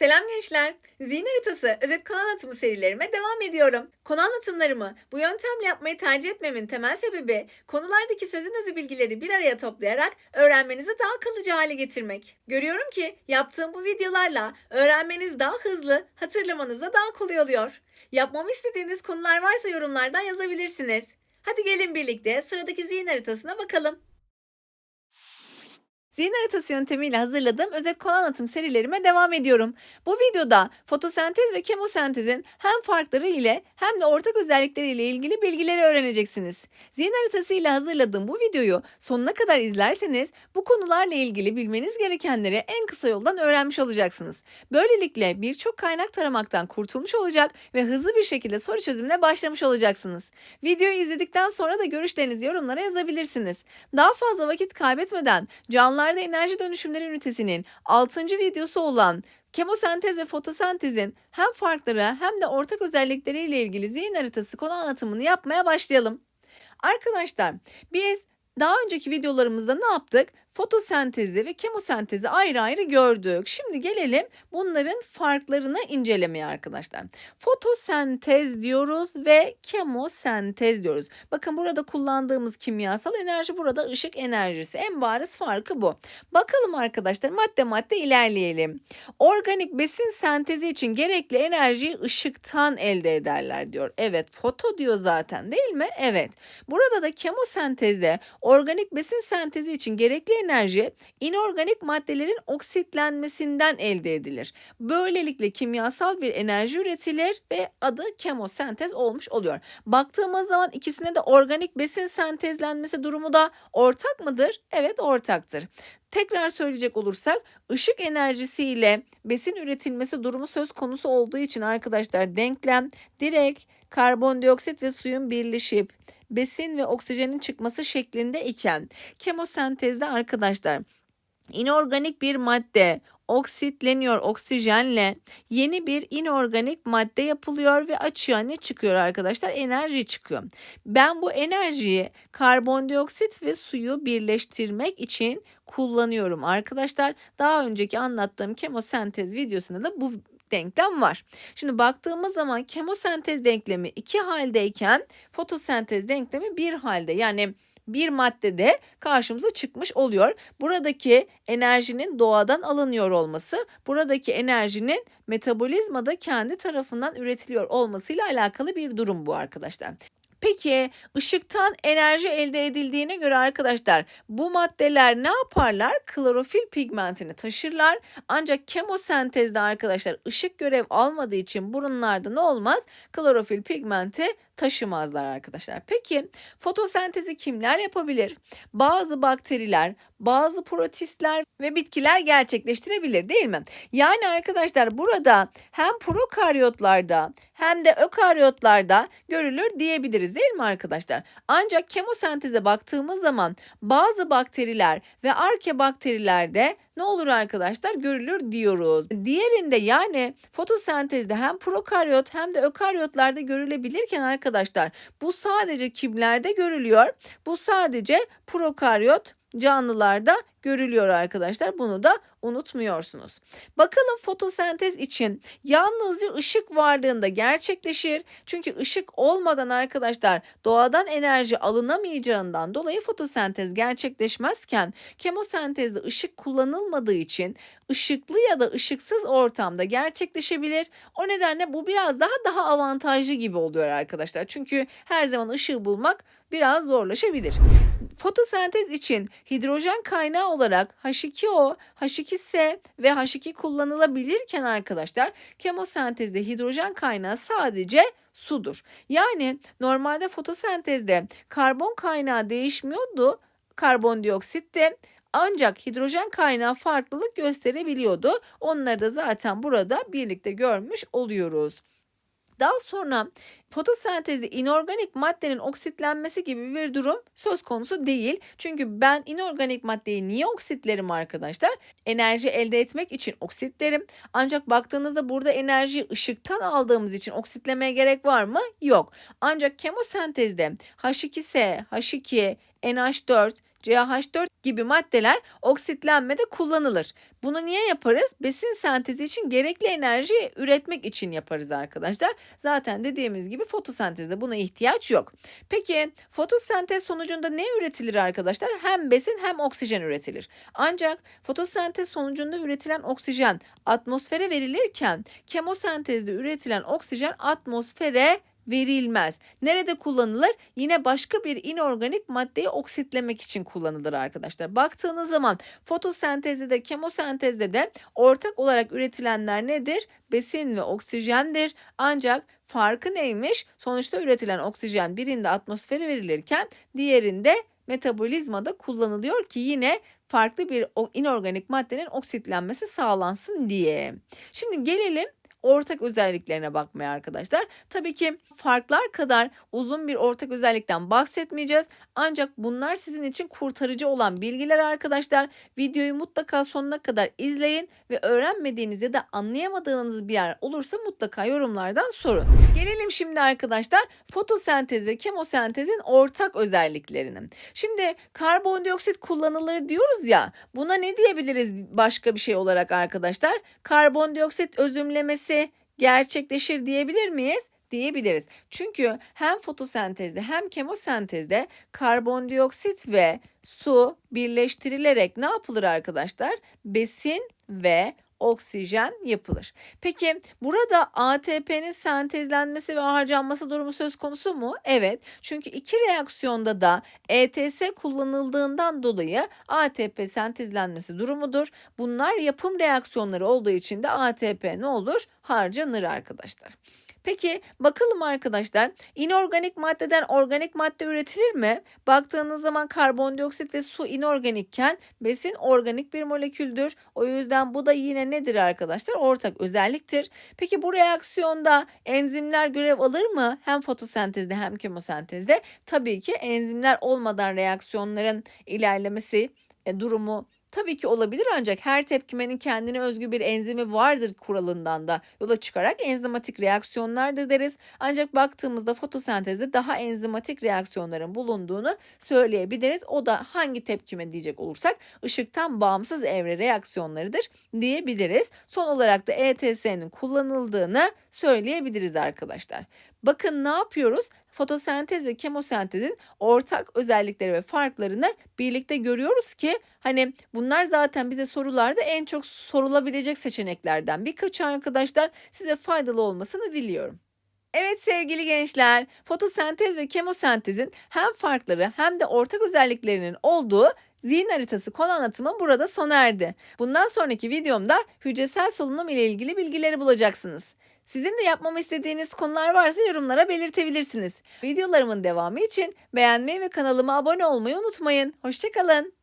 Selam gençler. Zihin haritası özet konu anlatımı serilerime devam ediyorum. Konu anlatımlarımı bu yöntemle yapmayı tercih etmemin temel sebebi konulardaki sözün özü bilgileri bir araya toplayarak öğrenmenizi daha kalıcı hale getirmek. Görüyorum ki yaptığım bu videolarla öğrenmeniz daha hızlı, hatırlamanız da daha kolay oluyor. Yapmamı istediğiniz konular varsa yorumlardan yazabilirsiniz. Hadi gelin birlikte sıradaki zihin haritasına bakalım. Zihin haritası yöntemiyle hazırladığım özet konu anlatım serilerime devam ediyorum. Bu videoda fotosentez ve kemosentezin hem farkları ile hem de ortak özellikleri ile ilgili bilgileri öğreneceksiniz. Zihin haritası ile hazırladığım bu videoyu sonuna kadar izlerseniz bu konularla ilgili bilmeniz gerekenleri en kısa yoldan öğrenmiş olacaksınız. Böylelikle birçok kaynak taramaktan kurtulmuş olacak ve hızlı bir şekilde soru çözümüne başlamış olacaksınız. Videoyu izledikten sonra da görüşlerinizi yorumlara yazabilirsiniz. Daha fazla vakit kaybetmeden canlılarda enerji dönüşümleri ünitesinin 6. videosu olan kemosentez ve fotosentezin hem farkları hem de ortak özellikleriyle ilgili zihin haritası konu anlatımını yapmaya başlayalım. Arkadaşlar biz daha önceki videolarımızda ne yaptık? Fotosentezi ve kemosentezi ayrı ayrı gördük. Şimdi gelelim bunların farklarını incelemeye arkadaşlar. Fotosentez diyoruz ve kemosentez diyoruz. Bakın burada kullandığımız kimyasal enerji burada ışık enerjisi. En bariz farkı bu. Bakalım arkadaşlar madde madde ilerleyelim. Organik besin sentezi için gerekli enerjiyi ışıktan elde ederler diyor. Evet foto diyor zaten değil mi? Evet. Burada da kemosentezde organik besin sentezi için gerekli enerji inorganik maddelerin oksitlenmesinden elde edilir. Böylelikle kimyasal bir enerji üretilir ve adı kemosentez olmuş oluyor. Baktığımız zaman ikisine de organik besin sentezlenmesi durumu da ortak mıdır? Evet ortaktır. Tekrar söyleyecek olursak ışık enerjisiyle besin üretilmesi durumu söz konusu olduğu için arkadaşlar denklem direkt karbondioksit ve suyun birleşip besin ve oksijenin çıkması şeklinde iken kemosentezde arkadaşlar inorganik bir madde oksitleniyor oksijenle yeni bir inorganik madde yapılıyor ve açığa ne çıkıyor arkadaşlar? Enerji çıkıyor. Ben bu enerjiyi karbondioksit ve suyu birleştirmek için kullanıyorum arkadaşlar. Daha önceki anlattığım kemosentez videosunda da bu denklem var. Şimdi baktığımız zaman kemosentez denklemi iki haldeyken fotosentez denklemi bir halde. Yani bir maddede karşımıza çıkmış oluyor. Buradaki enerjinin doğadan alınıyor olması, buradaki enerjinin metabolizmada kendi tarafından üretiliyor olmasıyla alakalı bir durum bu arkadaşlar. Peki ışıktan enerji elde edildiğine göre arkadaşlar bu maddeler ne yaparlar? Klorofil pigmentini taşırlar. Ancak kemosentezde arkadaşlar ışık görev almadığı için burunlarda ne olmaz? Klorofil pigmenti taşımazlar arkadaşlar. Peki fotosentezi kimler yapabilir? Bazı bakteriler, bazı protistler ve bitkiler gerçekleştirebilir değil mi? Yani arkadaşlar burada hem prokaryotlarda hem de ökaryotlarda görülür diyebiliriz değil mi arkadaşlar? Ancak kemosenteze baktığımız zaman bazı bakteriler ve arke bakterilerde ne olur arkadaşlar görülür diyoruz. Diğerinde yani fotosentezde hem prokaryot hem de ökaryotlarda görülebilirken arkadaşlar bu sadece kimlerde görülüyor? Bu sadece prokaryot canlılarda görülüyor arkadaşlar. Bunu da unutmuyorsunuz. Bakalım fotosentez için yalnızca ışık varlığında gerçekleşir. Çünkü ışık olmadan arkadaşlar doğadan enerji alınamayacağından dolayı fotosentez gerçekleşmezken kemosentezde ışık kullanılmadığı için ışıklı ya da ışıksız ortamda gerçekleşebilir. O nedenle bu biraz daha daha avantajlı gibi oluyor arkadaşlar. Çünkü her zaman ışığı bulmak biraz zorlaşabilir. Fotosentez için hidrojen kaynağı olarak H2O, H2S ve H2 kullanılabilirken arkadaşlar kemosentezde hidrojen kaynağı sadece sudur. Yani normalde fotosentezde karbon kaynağı değişmiyordu karbondioksitte ancak hidrojen kaynağı farklılık gösterebiliyordu. Onları da zaten burada birlikte görmüş oluyoruz. Daha sonra fotosentezde inorganik maddenin oksitlenmesi gibi bir durum söz konusu değil. Çünkü ben inorganik maddeyi niye oksitlerim arkadaşlar? Enerji elde etmek için oksitlerim. Ancak baktığınızda burada enerjiyi ışıktan aldığımız için oksitlemeye gerek var mı? Yok. Ancak kemosentezde H2S, H2, NH4, CH4 gibi maddeler oksitlenmede kullanılır. Bunu niye yaparız? Besin sentezi için gerekli enerjiyi üretmek için yaparız arkadaşlar. Zaten dediğimiz gibi fotosentezde buna ihtiyaç yok. Peki fotosentez sonucunda ne üretilir arkadaşlar? Hem besin hem oksijen üretilir. Ancak fotosentez sonucunda üretilen oksijen atmosfere verilirken kemosentezde üretilen oksijen atmosfere verilmez. Nerede kullanılır? Yine başka bir inorganik maddeyi oksitlemek için kullanılır arkadaşlar. Baktığınız zaman fotosentezde de kemosentezde de ortak olarak üretilenler nedir? Besin ve oksijendir. Ancak farkı neymiş? Sonuçta üretilen oksijen birinde atmosfere verilirken diğerinde metabolizmada kullanılıyor ki yine farklı bir inorganik maddenin oksitlenmesi sağlansın diye. Şimdi gelelim ortak özelliklerine bakmaya arkadaşlar. Tabii ki farklar kadar uzun bir ortak özellikten bahsetmeyeceğiz. Ancak bunlar sizin için kurtarıcı olan bilgiler arkadaşlar. Videoyu mutlaka sonuna kadar izleyin ve öğrenmediğiniz ya da anlayamadığınız bir yer olursa mutlaka yorumlardan sorun. Gelelim şimdi arkadaşlar fotosentez ve kemosentezin ortak özelliklerine. Şimdi karbondioksit kullanılır diyoruz ya. Buna ne diyebiliriz başka bir şey olarak arkadaşlar? Karbondioksit özümlemesi gerçekleşir diyebilir miyiz? diyebiliriz. Çünkü hem fotosentezde hem kemosentezde karbondioksit ve su birleştirilerek ne yapılır arkadaşlar? Besin ve oksijen yapılır. Peki burada ATP'nin sentezlenmesi ve harcanması durumu söz konusu mu? Evet. Çünkü iki reaksiyonda da ETS kullanıldığından dolayı ATP sentezlenmesi durumudur. Bunlar yapım reaksiyonları olduğu için de ATP ne olur? Harcanır arkadaşlar. Peki bakalım arkadaşlar inorganik maddeden organik madde üretilir mi? Baktığınız zaman karbondioksit ve su inorganikken besin organik bir moleküldür. O yüzden bu da yine nedir arkadaşlar? Ortak özelliktir. Peki bu reaksiyonda enzimler görev alır mı? Hem fotosentezde hem kemosentezde. Tabii ki enzimler olmadan reaksiyonların ilerlemesi e, durumu Tabii ki olabilir ancak her tepkimenin kendine özgü bir enzimi vardır kuralından da yola çıkarak enzimatik reaksiyonlardır deriz. Ancak baktığımızda fotosentezde daha enzimatik reaksiyonların bulunduğunu söyleyebiliriz. O da hangi tepkime diyecek olursak ışıktan bağımsız evre reaksiyonlarıdır diyebiliriz. Son olarak da ETS'nin kullanıldığını söyleyebiliriz arkadaşlar. Bakın ne yapıyoruz? Fotosentez ve kemosentezin ortak özellikleri ve farklarını birlikte görüyoruz ki hani bunlar zaten bize sorularda en çok sorulabilecek seçeneklerden birkaçı arkadaşlar size faydalı olmasını diliyorum. Evet sevgili gençler, fotosentez ve kemosentezin hem farkları hem de ortak özelliklerinin olduğu zihin haritası konu anlatımı burada sona erdi. Bundan sonraki videomda hücresel solunum ile ilgili bilgileri bulacaksınız. Sizin de yapmamı istediğiniz konular varsa yorumlara belirtebilirsiniz. Videolarımın devamı için beğenmeyi ve kanalıma abone olmayı unutmayın. Hoşçakalın.